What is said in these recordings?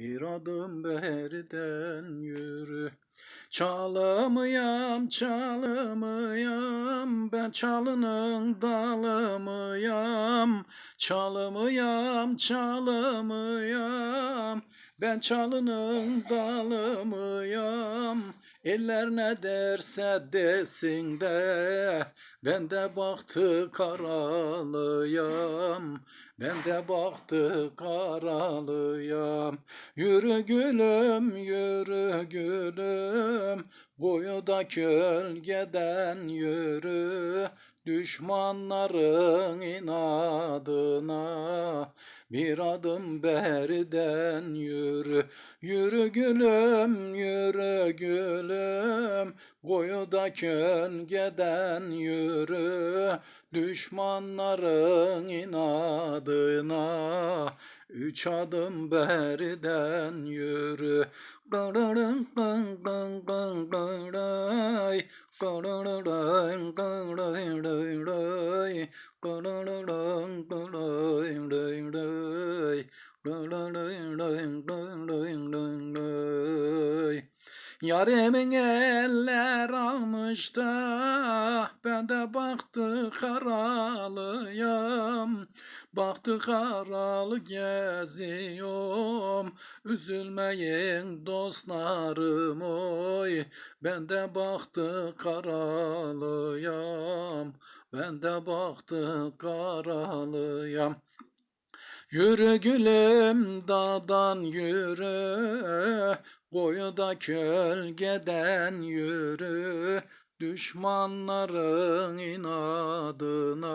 bir adım beriden yürü. Çalımıyam, çalımıyam, ben çalının dalımıyam. Çalımıyam, çalımıyam, ben çalının dalımıyam. Eller ne derse desin de, ben de baktı karalıyam. Ben de baktı karalıyam. Yürü gülüm, yürü gülüm, Kuyuda gölgeden yürü, düşmanların inadına bir adım beriden yürü. Yürü gülüm, yürü gülüm, Kuyuda gölgeden yürü, düşmanların inadına. Üç adım beriden yürü. Qararın qan qan qan qaray, qararın qaray ray. Ray, Yarimin eller almış da ben de baktı karalıyam Baktı karalı geziyorum Üzülmeyin dostlarım oy. Ben de baktı karalıyam Ben de baktı karalıyam Yürü gülüm dağdan yürü, koyuda gölgeden yürü, düşmanların inadına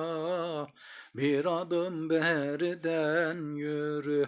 bir adım beriden yürü.